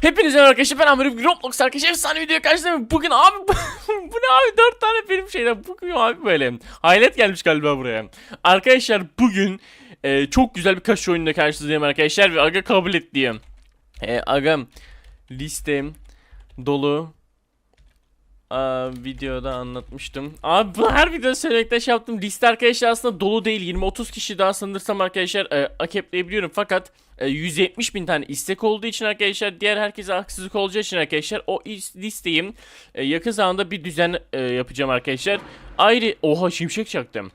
Hepinize merhaba arkadaşlar ben Amir Roblox arkadaşlar efsane video karşınızdayım. Bugün abi bu ne abi 4 tane film şeyden bugün abi böyle. Hayret gelmiş galiba buraya. Arkadaşlar bugün e, çok güzel bir kaş oyununda karşınızdayım arkadaşlar ve aga kabul et diyeyim. E, aga listem dolu. Videoda anlatmıştım. Abi bu her videoda söylemekte şey yaptım. Liste arkadaşlar aslında dolu değil. 20-30 kişi daha sanırsam arkadaşlar e, akepleyebiliyorum. Fakat e, 170 bin tane istek olduğu için arkadaşlar diğer herkese haksızlık olacağı için arkadaşlar o is- listeyi e, yakın zamanda bir düzen e, yapacağım arkadaşlar. Ayrı oha şimşek çaktım.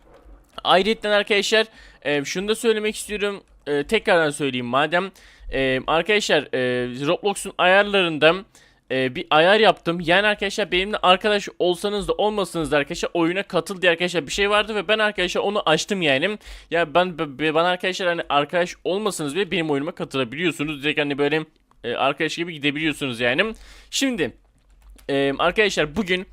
Ayrıca arkadaşlar e, şunu da söylemek istiyorum. E, tekrardan söyleyeyim madem. E, arkadaşlar e, Roblox'un ayarlarında e, bir ayar yaptım. Yani arkadaşlar benimle arkadaş olsanız da olmasanız da arkadaşlar oyuna katıl diye arkadaşlar bir şey vardı ve ben arkadaşlar onu açtım yani. Ya ben bana arkadaşlar hani arkadaş olmasanız bile benim oyunuma katılabiliyorsunuz. Direkt hani böyle e, arkadaş gibi gidebiliyorsunuz yani. Şimdi e, arkadaşlar bugün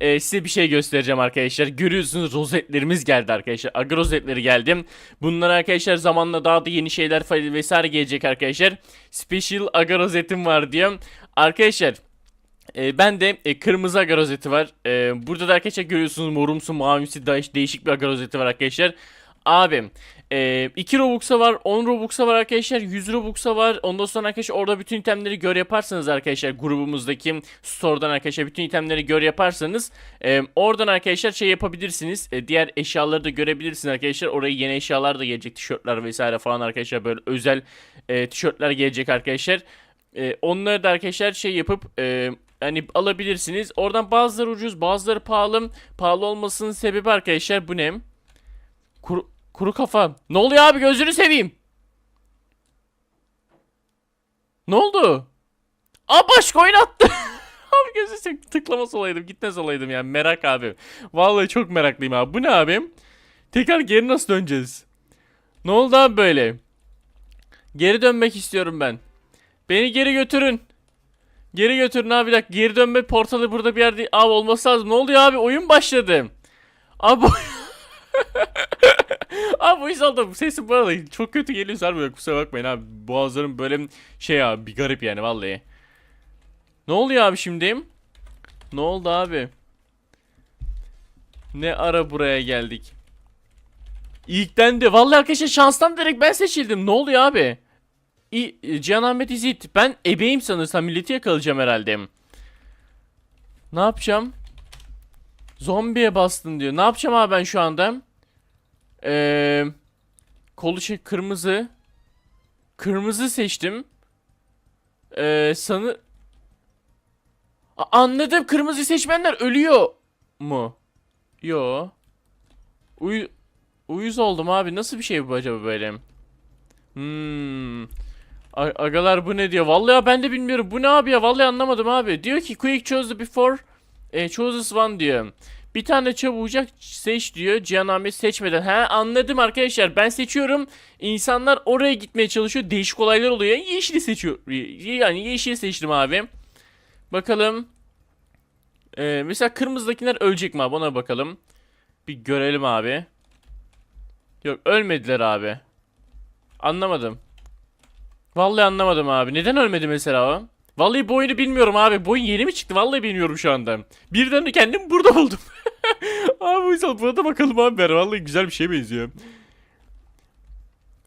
e, size bir şey göstereceğim arkadaşlar. Görüyorsunuz rozetlerimiz geldi arkadaşlar. Aga rozetleri geldi. Bunlar arkadaşlar zamanla daha da yeni şeyler vesaire gelecek arkadaşlar. Special aga rozetim var diyor. Arkadaşlar e, ben de e, kırmızı aga rozeti var. E, burada da arkadaşlar görüyorsunuz morumsu değiş, değişik bir aga rozeti var arkadaşlar. Abim e, 2 Robux'a var 10 Robux'a var arkadaşlar 100 Robux'a var. Ondan sonra arkadaşlar orada bütün itemleri gör yaparsanız arkadaşlar grubumuzdaki store'dan arkadaşlar bütün itemleri gör yaparsanız e, oradan arkadaşlar şey yapabilirsiniz. E, diğer eşyaları da görebilirsiniz arkadaşlar. Oraya yeni eşyalar da gelecek tişörtler vesaire falan arkadaşlar. Böyle özel e, tişörtler gelecek arkadaşlar. E, onları da arkadaşlar şey yapıp e, hani alabilirsiniz. Oradan bazıları ucuz bazıları pahalı. Pahalı olmasının sebebi arkadaşlar bu ne? Kuru, kuru kafa. Ne oluyor abi gözünü seveyim. Ne oldu? Aa başka oyun attı. abi gözünü seveyim. Tıklamas olaydım gitmez olaydım ya merak abi. Vallahi çok meraklıyım abi. Bu ne abim? Tekrar geri nasıl döneceğiz? Ne oldu abi böyle? Geri dönmek istiyorum ben. Beni geri götürün. Geri götürün abi bir dakika. Geri dönme portalı burada bir yerde abi olması lazım. Ne oluyor abi? Oyun başladı. Abi Abi bu yüzden de sesim bu arada çok kötü geliyor sarmıyor kusura bakmayın abi. Boğazlarım böyle şey abi bir garip yani vallahi. Ne oluyor abi şimdi? Ne oldu abi? Ne ara buraya geldik? İlkten de vallahi arkadaşlar şanstan direkt ben seçildim. Ne oluyor abi? Cihan Ahmet İzit. Ben ebeyim sanırsam milleti yakalayacağım herhalde. Ne yapacağım? Zombiye bastın diyor. Ne yapacağım abi ben şu anda? Eee kolu şey kırmızı. Kırmızı seçtim. Eee sanı A- anladım. Kırmızı seçmenler ölüyor mu? Yo. Uy uyuz oldum abi. Nasıl bir şey bu acaba böyle? Hmm. Agalar bu ne diyor? Vallahi ben de bilmiyorum. Bu ne abi ya? Vallahi anlamadım abi. Diyor ki quick choose the before e, chooses one diyor. Bir tane çabucak seç diyor. Cihan Ahmet seçmeden. He anladım arkadaşlar. Ben seçiyorum. İnsanlar oraya gitmeye çalışıyor. Değişik olaylar oluyor. Yeşili seçiyor. Yani yeşili seçtim abi. Bakalım. Ee, mesela kırmızıdakiler ölecek mi abi? Ona bakalım. Bir görelim abi. Yok ölmediler abi. Anlamadım. Vallahi anlamadım abi. Neden ölmedi mesela o? Vallahi bu oyunu bilmiyorum abi. Bu oyun yeni mi çıktı? Vallahi bilmiyorum şu anda. Birden de kendimi burada buldum. abi bu yüzden burada bakalım abi. Ben. Vallahi güzel bir şeye benziyor.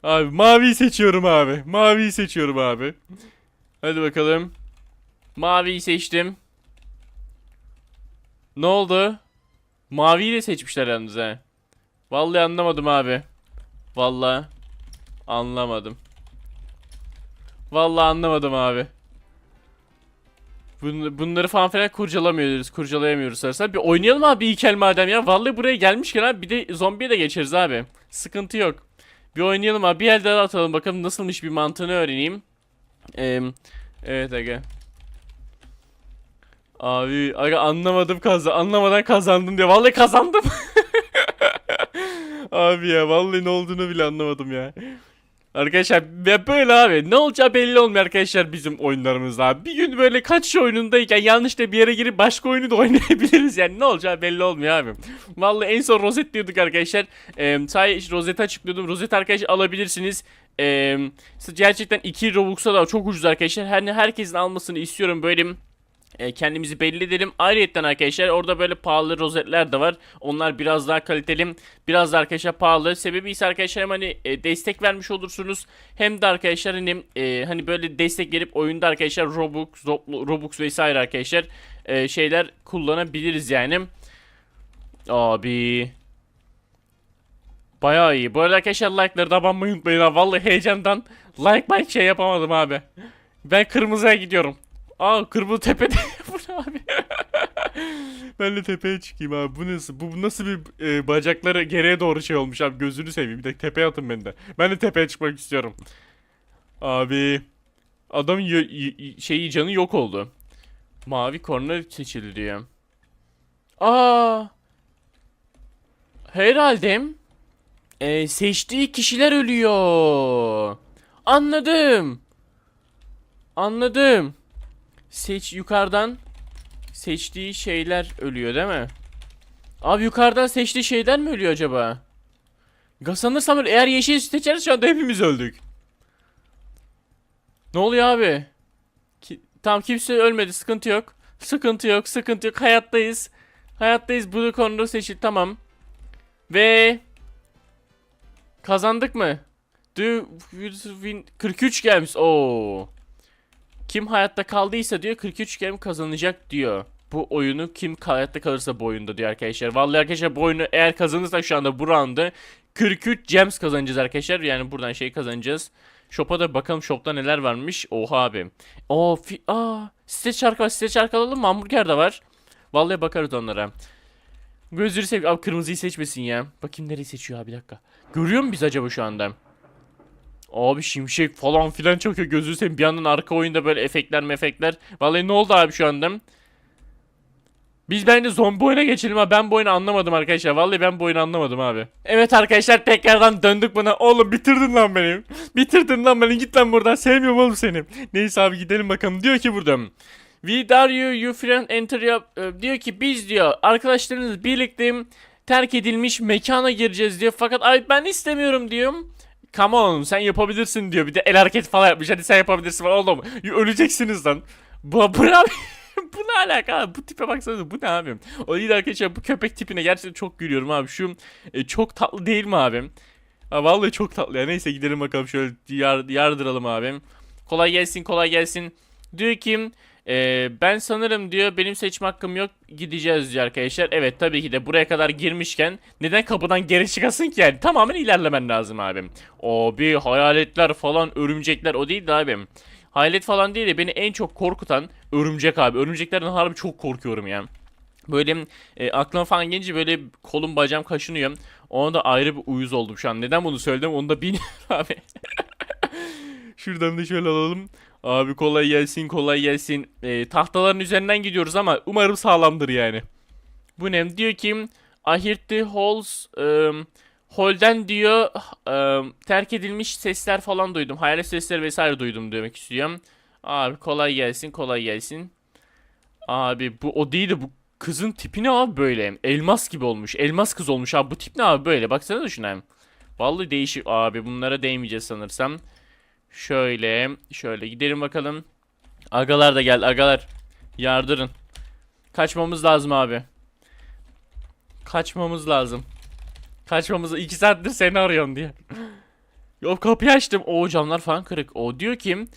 Abi maviyi seçiyorum abi. Maviyi seçiyorum abi. Hadi bakalım. Maviyi seçtim. Ne oldu? Maviyi de seçmişler yalnız he. Vallahi anlamadım abi. Vallahi anlamadım. Vallahi anlamadım abi. Bun- bunları falan filan kurcalamıyoruz, kurcalayamıyoruz sarısı. Bir oynayalım abi ilkel madem ya. Vallahi buraya gelmişken abi bir de zombiye de geçeriz abi. Sıkıntı yok. Bir oynayalım abi. Bir el daha atalım bakalım nasılmış bir mantığını öğreneyim. Ee, evet aga. Abi aga anlamadım kazan anlamadan kazandım diye. Vallahi kazandım. abi ya vallahi ne olduğunu bile anlamadım ya. Arkadaşlar ve böyle abi ne olacağı belli olmuyor arkadaşlar bizim oyunlarımızda abi. Bir gün böyle kaçış oyunundayken yanlışlıkla bir yere girip başka oyunu da oynayabiliriz yani ne olacağı belli olmuyor abi. Vallahi en son rozet diyorduk arkadaşlar. Ee, sahi rozeti açıklıyordum. Rozet arkadaşlar alabilirsiniz. Ee, gerçekten 2 Robux'a da çok ucuz arkadaşlar. Hani herkesin almasını istiyorum böyle e, kendimizi belli edelim. Ayrıca arkadaşlar orada böyle pahalı rozetler de var. Onlar biraz daha kaliteli. Biraz da arkadaşlar pahalı. Sebebi ise arkadaşlar hani e, destek vermiş olursunuz. Hem de arkadaşlar hani e, hani böyle destek verip oyunda arkadaşlar Robux, Robux vesaire arkadaşlar e, şeyler kullanabiliriz yani. Abi. Bayağı iyi. Bu arada arkadaşlar like'ları da abanmayı unutmayın. Vallahi heyecandan like like şey yapamadım abi. Ben kırmızıya gidiyorum. Aa kırmızı tepede. bu ne abi? ben de tepeye çıkayım abi. Bu nasıl? Bu nasıl bir e, bacakları geriye doğru şey olmuş abi. Gözünü seveyim. Bir de tepeye atın beni de. Ben de tepeye çıkmak istiyorum. Abi. Adam şeyi canı yok oldu. Mavi korna seçildi diyor. Aa. Herhalde e, seçtiği kişiler ölüyor. Anladım. Anladım. Seç yukarıdan seçtiği şeyler ölüyor değil mi? Abi yukarıdan seçtiği şeyler mi ölüyor acaba? Sanırsam öyle. eğer yeşil seçeriz şu anda hepimiz öldük. Ne oluyor abi? Ki, tamam kimse ölmedi sıkıntı yok. Sıkıntı yok sıkıntı yok hayattayız. Hayattayız bu konuda seçil tamam. Ve kazandık mı? Do win 43 gelmiş. Oo. Kim hayatta kaldıysa diyor 43 game kazanacak diyor. Bu oyunu kim hayatta kalırsa bu oyunda diyor arkadaşlar. Vallahi arkadaşlar bu oyunu eğer kazanırsak şu anda bu round'ı 43 gems kazanacağız arkadaşlar. Yani buradan şey kazanacağız. Shop'a da bakalım shop'ta neler varmış. Oha abi. Oo, fi aa, site çarkı var. Site çarkı alalım mı? Hamburger de var. Vallahi bakarız onlara. Gözleri seveyim. Abi kırmızıyı seçmesin ya. Bakayım nereyi seçiyor abi bir dakika. Görüyor mu biz acaba şu anda? Abi şimşek falan filan çakıyor gözünü seveyim. Bir yandan arka oyunda böyle efektler mefekler. Vallahi ne oldu abi şu anda? Biz bence zombi oyuna geçelim ha. Ben bu oyunu anlamadım arkadaşlar. Vallahi ben bu oyunu anlamadım abi. Evet arkadaşlar tekrardan döndük buna. Oğlum bitirdin lan beni. Bitirdin lan beni. Git lan buradan. Sevmiyorum oğlum seni. Neyse abi gidelim bakalım. Diyor ki burada. We are you, you friend enter your... e, diyor ki biz diyor arkadaşlarınız birlikte terk edilmiş mekana gireceğiz diyor. Fakat ay ben istemiyorum diyorum. Come on sen yapabilirsin diyor. Bir de el hareketi falan yapmış. Hadi sen yapabilirsin falan. Oğlum öleceksiniz lan. Bu, bu ne abi? bu ne alaka? Bu tipe baksanıza bu ne abi? O değil arkadaşlar bu köpek tipine gerçekten çok gülüyorum abi. Şu e, çok tatlı değil mi abi? Ha, vallahi çok tatlı ya. Neyse gidelim bakalım şöyle yar, yardıralım abi. Kolay gelsin kolay gelsin. Diyor ki ee, ben sanırım diyor benim seçme hakkım yok gideceğiz diyor arkadaşlar. Evet tabii ki de buraya kadar girmişken neden kapıdan geri çıkasın ki yani tamamen ilerlemen lazım abim. O bir hayaletler falan örümcekler o değil de abim. Hayalet falan değil de beni en çok korkutan örümcek abi. Örümceklerden harbi çok korkuyorum ya. Böyle e, aklıma falan gelince böyle kolum bacağım kaşınıyor. Ona da ayrı bir uyuz oldum şu an. Neden bunu söyledim onu da bilmiyorum abi. Şuradan da şöyle alalım. Abi kolay gelsin kolay gelsin. Ee, tahtaların üzerinden gidiyoruz ama umarım sağlamdır yani. Bu ne? Diyor ki I heard the holes um, holden diyor um, terk edilmiş sesler falan duydum. Hayalet sesleri vesaire duydum demek istiyorum. Abi kolay gelsin kolay gelsin. Abi bu o değil de bu kızın tipi ne abi böyle? Elmas gibi olmuş. Elmas kız olmuş abi. Bu tip ne abi böyle? Baksana da şuna. Vallahi değişik abi. Bunlara değmeyeceğiz sanırsam. Şöyle. Şöyle gidelim bakalım. Agalar da gel agalar. Yardırın. Kaçmamız lazım abi. Kaçmamız lazım. Kaçmamız... iki saattir seni arıyorum diye. Yok kapıyı açtım. O camlar falan kırık. O diyor ki...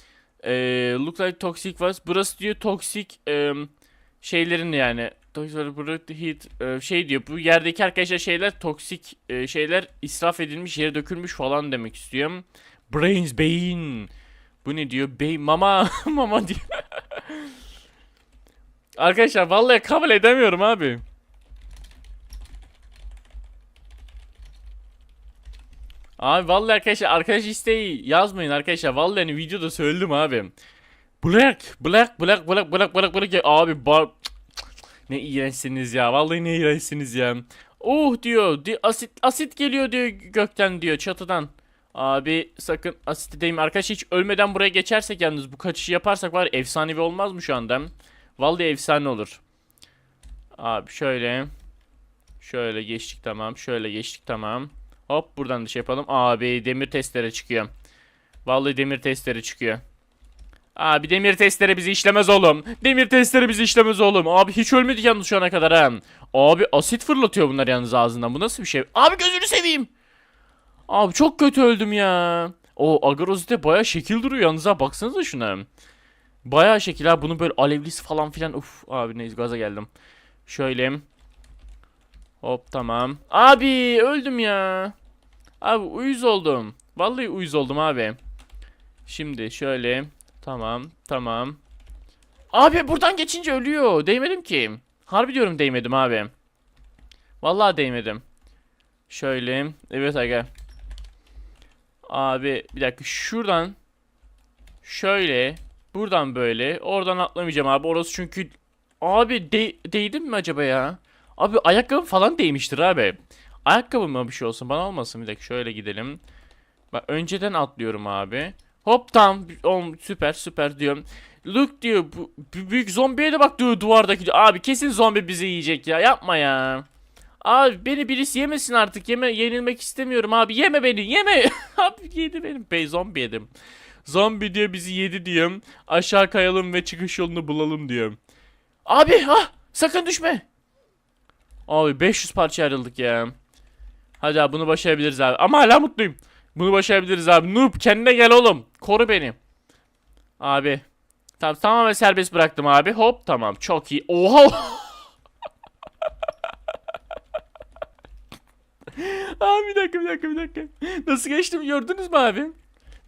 E, look like toxic was. Burası diyor toxic e, şeylerin yani. Heat e, şey diyor. Bu yerdeki arkadaşlar şeyler toksik e, şeyler israf edilmiş yere dökülmüş falan demek istiyorum. Brains beyin. Bu ne diyor? Beyin mama mama diyor. Arkadaşlar vallahi kabul edemiyorum abi. Abi vallahi arkadaşlar arkadaş isteği yazmayın arkadaşlar. Vallahi hani videoda söyledim abi. Black, black, black, black, black, black, black. Ya Abi bar... Ne iğrençsiniz ya. Vallahi ne iğrençsiniz ya. Oh diyor. Di asit asit geliyor diyor gökten diyor çatıdan. Abi sakın asiste değme. Arkadaşlar hiç ölmeden buraya geçersek yalnız bu kaçışı yaparsak var efsanevi olmaz mı şu anda? Vallahi efsane olur. Abi şöyle. Şöyle geçtik tamam. Şöyle geçtik tamam. Hop buradan da şey yapalım. Abi demir testere çıkıyor. Vallahi demir testere çıkıyor. Abi demir testere bizi işlemez oğlum. Demir testere bizi işlemez oğlum. Abi hiç ölmedik yalnız şu ana kadar ha. Abi asit fırlatıyor bunlar yalnız ağzından. Bu nasıl bir şey? Abi gözünü seveyim. Abi çok kötü öldüm ya. O agrozite baya şekil duruyor yalnız ha. Baksanıza şuna. Baya şekil ha. Bunun böyle alevlisi falan filan. Uf abi neyse gaza geldim. Şöyle. Hop tamam. Abi öldüm ya. Abi uyuz oldum. Vallahi uyuz oldum abi. Şimdi şöyle. Tamam tamam. Abi buradan geçince ölüyor. Değmedim ki. Harbi diyorum değmedim abi. Vallahi değmedim. Şöyle. Evet aga. Abi bir dakika şuradan. Şöyle. Buradan böyle. Oradan atlamayacağım abi. Orası çünkü. Abi de değdim mi acaba ya? Abi ayakkabım falan değmiştir abi. Ayakkabım mı bir şey olsun bana olmasın bir dakika şöyle gidelim. Bak önceden atlıyorum abi. Hop tam süper süper diyorum. Look diyor bu, büyük zombiye de bak duvardaki. Abi kesin zombi bizi yiyecek ya yapma ya. Abi beni birisi yemesin artık yeme yenilmek istemiyorum abi yeme beni yeme. abi yedi benim bey zombi yedim. Zombi diyor bizi yedi diyorum. Aşağı kayalım ve çıkış yolunu bulalım diyorum. Abi ha sakın düşme. Abi 500 parça ayrıldık ya. Hadi abi bunu başarabiliriz abi. Ama hala mutluyum. Bunu başarabiliriz abi. Noob kendine gel oğlum. Koru beni. Abi. Tamam tamamen serbest bıraktım abi. Hop tamam çok iyi. Oha. abi bir dakika bir dakika bir dakika. Nasıl geçtim gördünüz mü abi?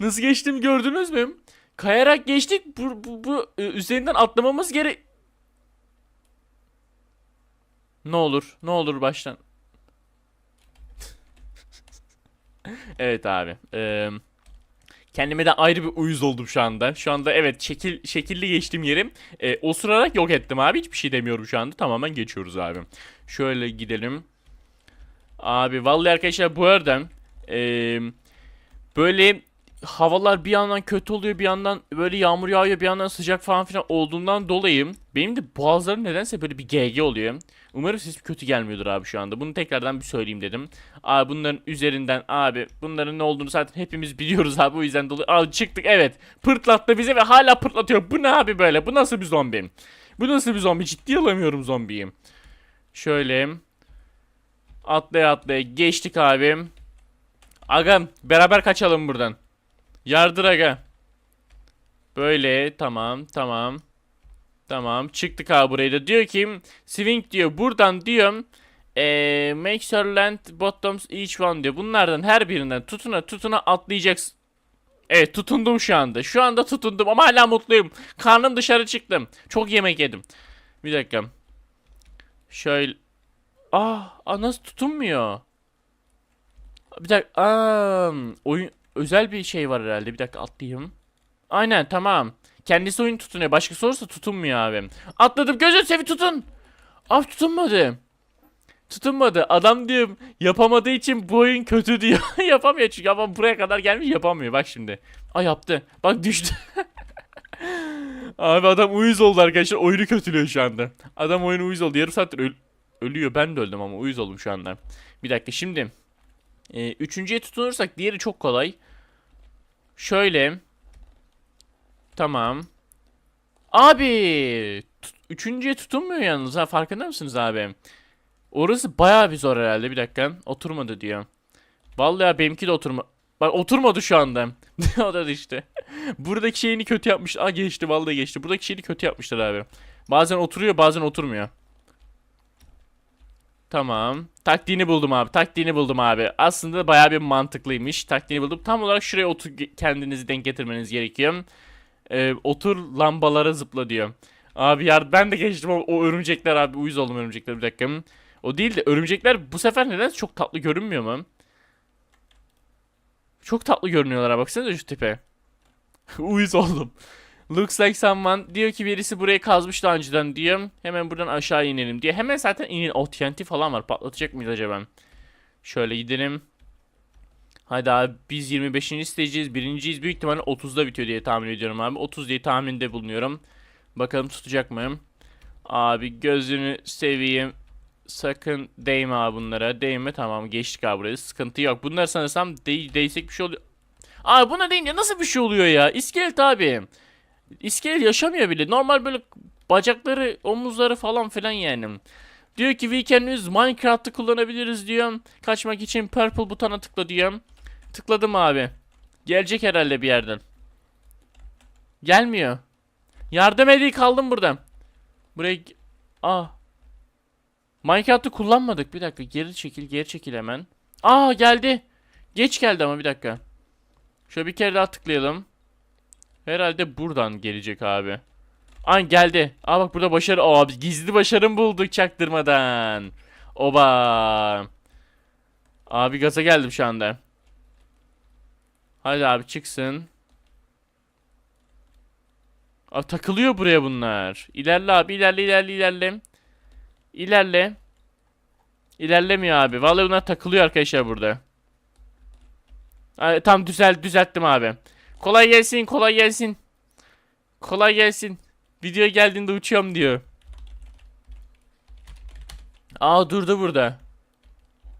Nasıl geçtim gördünüz mü? Kayarak geçtik. Bu, bu, bu e, üzerinden atlamamız gerek. Ne olur, ne olur baştan. evet abi. eee, kendime de ayrı bir uyuz oldum şu anda. Şu anda evet şekil şekilli geçtiğim yerim. E, osurarak yok ettim abi. Hiçbir şey demiyorum şu anda. Tamamen geçiyoruz abi. Şöyle gidelim. Abi vallahi arkadaşlar bu arada eee, böyle havalar bir yandan kötü oluyor bir yandan böyle yağmur yağıyor bir yandan sıcak falan filan olduğundan dolayı benim de boğazlarım nedense böyle bir GG oluyor. Umarım ses kötü gelmiyordur abi şu anda. Bunu tekrardan bir söyleyeyim dedim. Abi bunların üzerinden abi bunların ne olduğunu zaten hepimiz biliyoruz abi o yüzden dolayı. Abi çıktık evet. Pırtlattı bizi ve hala pırtlatıyor. Bu ne abi böyle? Bu nasıl bir zombi? Bu nasıl bir zombi? Ciddi alamıyorum zombiyi. Şöyle. Atlaya atlaya geçtik abi. Aga beraber kaçalım buradan. Yardır aga. Böyle tamam tamam. Tamam çıktık abi burayı da diyor ki swing diyor buradan diyorum eee make sure land bottoms each one diyor. Bunlardan her birinden tutuna tutuna atlayacaksın. Evet tutundum şu anda. Şu anda tutundum ama hala mutluyum. Karnım dışarı çıktım. Çok yemek yedim. Bir dakika. Şöyle. Ah, ah nasıl tutunmuyor? Bir dakika. Aa, oyun özel bir şey var herhalde. Bir dakika atlayayım. Aynen tamam. Kendisi oyun tutunuyor. Başkası olursa tutunmuyor abi. Atladım. Gözün sevi tutun. Abi tutunmadı. Tutunmadı. Adam diyorum yapamadığı için bu oyun kötü diyor. Yapamıyor çünkü ama buraya kadar gelmiş yapamıyor. Bak şimdi. Ay yaptı. Bak düştü. abi adam uyuz oldu arkadaşlar. Oyunu kötülüyor şu anda. Adam oyunu uyuz oldu. Yarım saattir ölüyor. Ben de öldüm ama uyuz oldum şu anda. Bir dakika şimdi. Ee, üçüncüye tutunursak diğeri çok kolay. Şöyle. Tamam. Abi. üçüncüye tutunmuyor yalnız ha farkında mısınız abi? Orası bayağı bir zor herhalde bir dakika. Oturmadı diyor. Vallahi benimki de oturma. Bak oturmadı şu anda. o da işte. Buradaki şeyini kötü yapmış. Aa geçti vallahi geçti. Buradaki şeyini kötü yapmışlar abi. Bazen oturuyor bazen oturmuyor. Tamam. Taktiğini buldum abi. Taktiğini buldum abi. Aslında bayağı bir mantıklıymış. Taktiğini buldum. Tam olarak şuraya otur kendinizi denk getirmeniz gerekiyor. Ee, otur lambalara zıpla diyor. Abi ya ben de geçtim o, o örümcekler abi. Uyuz oldum örümcekler bir dakika. O değil de örümcekler bu sefer neden çok tatlı görünmüyor mu? Çok tatlı görünüyorlar ha baksanıza şu tipe. Uyuz oldum. Looks like someone diyor ki birisi burayı kazmış daha önceden diyor. Hemen buradan aşağı inelim diye. Hemen zaten inin. O TNT falan var. Patlatacak mıyız acaba? Şöyle gidelim. Hadi abi biz 25. isteyeceğiz. Birinciyiz büyük ihtimalle 30'da bitiyor diye tahmin ediyorum abi. 30 diye tahminde bulunuyorum. Bakalım tutacak mıyım? Abi gözünü seveyim. Sakın değme abi bunlara. Değme tamam geçtik abi buraya. Sıkıntı yok. Bunlar sanırsam de değsek bir şey oluyor. Abi buna değince nasıl bir şey oluyor ya? İskelet abi. İskelet yaşamıyor bile. Normal böyle bacakları, omuzları falan filan yani. Diyor ki we can use Minecraft'ı kullanabiliriz diyor. Kaçmak için purple butona tıkla diyor. Tıkladım abi. Gelecek herhalde bir yerden. Gelmiyor. Yardım edin kaldım burada. Buraya... Ah. Minecraft'ı kullanmadık. Bir dakika geri çekil geri çekil hemen. Aa geldi. Geç geldi ama bir dakika. Şöyle bir kere daha tıklayalım. Herhalde buradan gelecek abi. An geldi. Aa bak burada başarı. Aa biz gizli başarım bulduk çaktırmadan. Oba. Abi gaza geldim şu anda. Hadi abi çıksın. Aa, takılıyor buraya bunlar. İlerle abi ilerle ilerle ilerle. İlerle. İlerlemiyor abi. Vallahi bunlar takılıyor arkadaşlar burada. Tam düzel düzelttim abi. Kolay gelsin, kolay gelsin. Kolay gelsin. Videoya geldiğinde uçuyorum diyor. Aa durdu burada.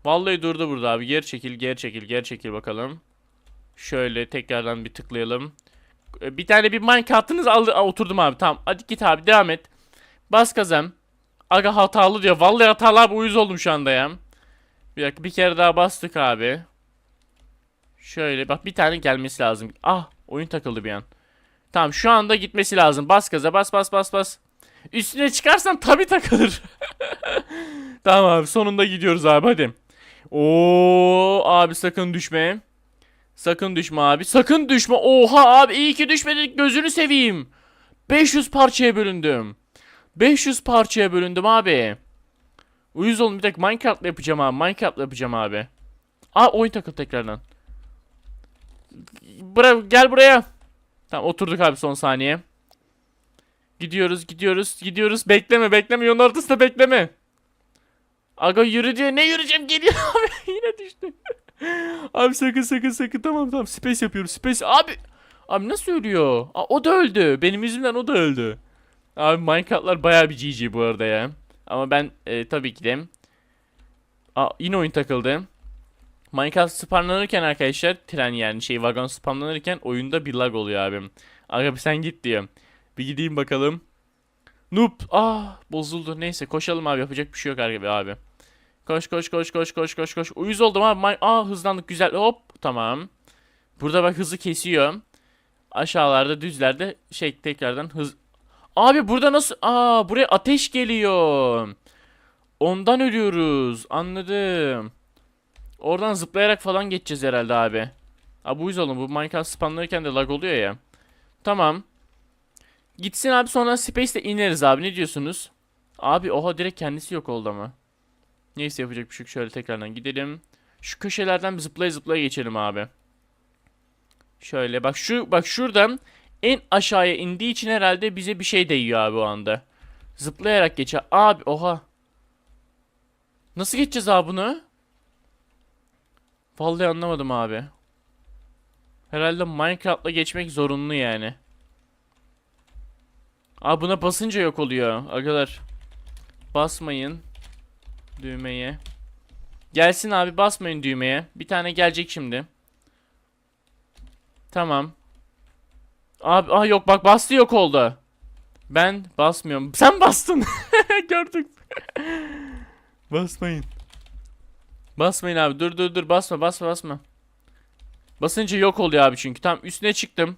Vallahi durdu burada abi. Geri çekil, geri çekil, geri çekil bakalım. Şöyle tekrardan bir tıklayalım. Ee, Bir tane bir Minecraft'ınız aldı. Aa, oturdum abi. Tamam. Hadi git abi devam et. Bas kazan. Aga hatalı diyor. Vallahi hatalı abi uyuz oldum şu anda ya. Bir dakika bir kere daha bastık abi. Şöyle bak bir tane gelmesi lazım. Ah oyun takıldı bir an. Tamam şu anda gitmesi lazım. Bas gaza bas bas bas bas. Üstüne çıkarsan tabi takılır. tamam abi sonunda gidiyoruz abi hadi. Oo abi sakın düşme. Sakın düşme abi. Sakın düşme. Oha abi iyi ki düşmedik gözünü seveyim. 500 parçaya bölündüm. 500 parçaya bölündüm abi. Uyuz olun bir dakika Minecraft'la yapacağım abi. Minecraft'la yapacağım abi. Aa oyun takıl tekrardan. Bura, gel buraya. Tamam oturduk abi son saniye. Gidiyoruz gidiyoruz gidiyoruz. Bekleme bekleme yolun ortasında bekleme. Aga yürü diyor. Ne yürüyeceğim geliyor abi. Yine düştü. abi sakın sakın sakın tamam tamam space yapıyorum space. Abi. Abi nasıl ölüyor? Aa, o da öldü. Benim yüzümden o da öldü. Abi Minecraft'lar bayağı bir GG bu arada ya. Ama ben e, tabii ki de. Aa, yine oyun takıldı. Minecraft spamlanırken arkadaşlar tren yani şey vagon spamlanırken oyunda bir lag oluyor abim. Aga sen git diyor. Bir gideyim bakalım. Noob. Ah bozuldu. Neyse koşalım abi yapacak bir şey yok abi. abi. Koş koş koş koş koş koş koş. Uyuz oldum abi. Min- Aa hızlandık güzel. Hop tamam. Burada bak hızı kesiyor. Aşağılarda düzlerde şey tekrardan hız. Abi burada nasıl? Aa buraya ateş geliyor. Ondan ölüyoruz. Anladım. Oradan zıplayarak falan geçeceğiz herhalde abi. Abi uyuz olun bu Minecraft spamlanırken de lag oluyor ya. Tamam. Gitsin abi sonra Space'de ineriz abi ne diyorsunuz? Abi oha direkt kendisi yok oldu ama. Neyse yapacak bir şey. Şöyle tekrardan gidelim. Şu köşelerden bir zıplaya zıplaya geçelim abi. Şöyle bak şu bak şuradan en aşağıya indiği için herhalde bize bir şey değiyor abi o anda. Zıplayarak geçer. Abi oha. Nasıl geçeceğiz abi bunu? Vallahi anlamadım abi. Herhalde Minecraft'la geçmek zorunlu yani. Abi buna basınca yok oluyor. Arkadaşlar. Basmayın. Düğmeye. Gelsin abi basmayın düğmeye. Bir tane gelecek şimdi. Tamam. Abi ah yok bak bastı yok oldu. Ben basmıyorum. Sen bastın. Gördük. Basmayın. Basmayın abi. Dur dur dur. Basma basma basma. Basınca yok oluyor abi çünkü. Tamam üstüne çıktım.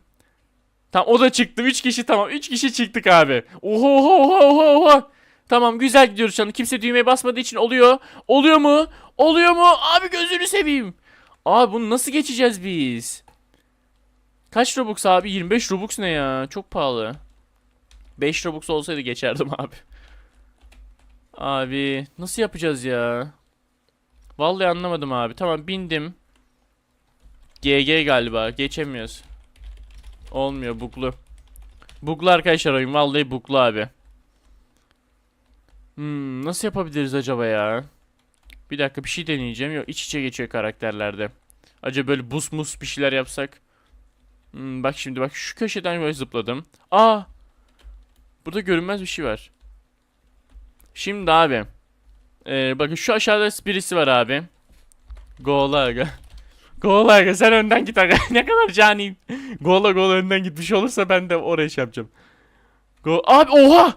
Tamam o da çıktı. 3 kişi tamam. 3 kişi çıktık abi. Oho oho oho oho oho. Tamam güzel gidiyoruz şu anda. Kimse düğmeye basmadığı için oluyor. Oluyor mu? Oluyor mu? Abi gözünü seveyim. Abi bunu nasıl geçeceğiz biz? Kaç Robux abi? 25 Robux ne ya? Çok pahalı. 5 Robux olsaydı geçerdim abi. Abi nasıl yapacağız ya? Vallahi anlamadım abi. Tamam bindim. GG galiba. Geçemiyoruz. Olmuyor buglu. Buglu arkadaşlar oyun. Vallahi buglu abi. Hmm, nasıl yapabiliriz acaba ya? Bir dakika bir şey deneyeceğim. Yok iç içe geçiyor karakterlerde. Acaba böyle buz mus bir şeyler yapsak. Hmm, bak şimdi bak şu köşeden böyle zıpladım. Aa! Burada görünmez bir şey var. Şimdi abi. Ee, bakın şu aşağıda birisi var abi. Gola aga. Gola aga sen önden git aga. ne kadar caniyim. Gola gola önden gitmiş olursa ben de oraya şey yapacağım. Go abi oha!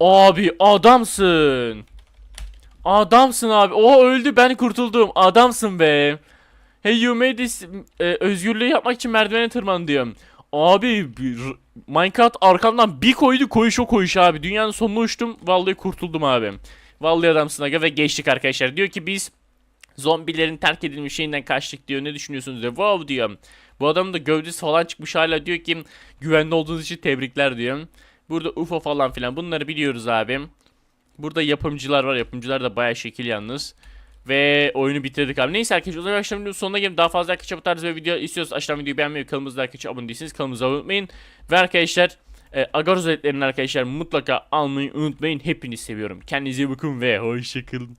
Abi adamsın. Adamsın abi. Oha öldü ben kurtuldum. Adamsın be. Hey you made this e, özgürlüğü yapmak için merdivene tırman diyorum. Abi Minecraft arkamdan bir koydu koyuş o koyuş abi. Dünyanın sonuna uçtum. Vallahi kurtuldum abi. Vallahi adamsın aga ve geçtik arkadaşlar. Diyor ki biz zombilerin terk edilmiş şeyinden kaçtık diyor. Ne düşünüyorsunuz diyor. Wow diyor. Bu adamın da gövdesi falan çıkmış hala diyor ki güvenli olduğunuz için tebrikler diyor. Burada UFO falan filan bunları biliyoruz abi. Burada yapımcılar var. Yapımcılar da bayağı şekil yalnız. Ve oyunu bitirdik abi. Neyse arkadaşlar o zaman akşam videonun sonuna gelin. Daha fazla arkadaşlar bu tarz bir video istiyorsanız aşağıdan videoyu beğenmeyi, kanalımıza arkadaşlar abone değilseniz kanalımıza abone unutmayın. Ve arkadaşlar e, Agor özelliklerini arkadaşlar mutlaka almayı unutmayın. Hepinizi seviyorum. Kendinize iyi bakın ve hoşçakalın.